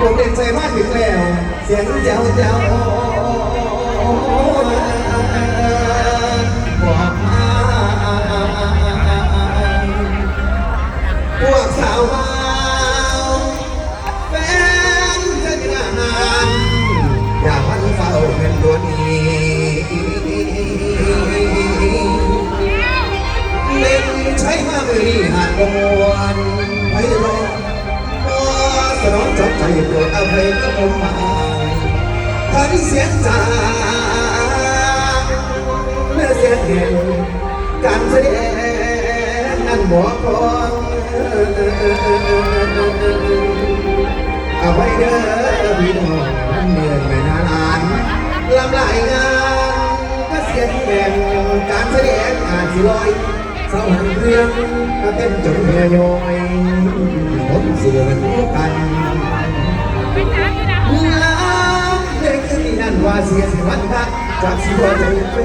ผมเด็กใจมากถึงแล้ว เสียงเจ้าเจ้าบอกมาพวกสาวมาแฟนจะงานอย่ากมันเฝ้าเป็นตัวนี้เล่นใช้มามือนี้หาดวน ใจโปรดอภัยก็อมมาทันเสียงจางเมื่อเสียงเห็นการแสดงนั้นหมอพรเอาไว้เด้อพี่น้องท่านเมืองแม่นานานลำลายงานก็เสียงแบ่งการแสดงอาจสิลอยเศร้าหันเรื่องก็เต้นจนเหี่ยวย่อยผมเสื่อมันกันเป็นน้ำอยู่นะน้ำในคืนนี้นั่นว่าเสียสวันพักจากสิว่าใจแฟ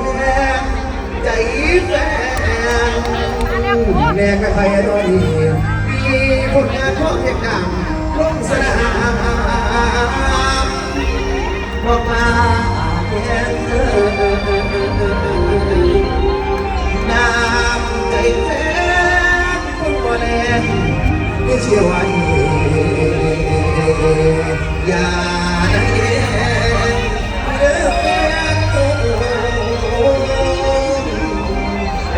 นใจแฟนแน่ก็ใครรอดีมีผลงานของเด็กดังลงสนามบอกมาแค่เธน้ำใจแฟนคนบ่แลไม่เชื่อว่าอย่า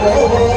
oh, oh.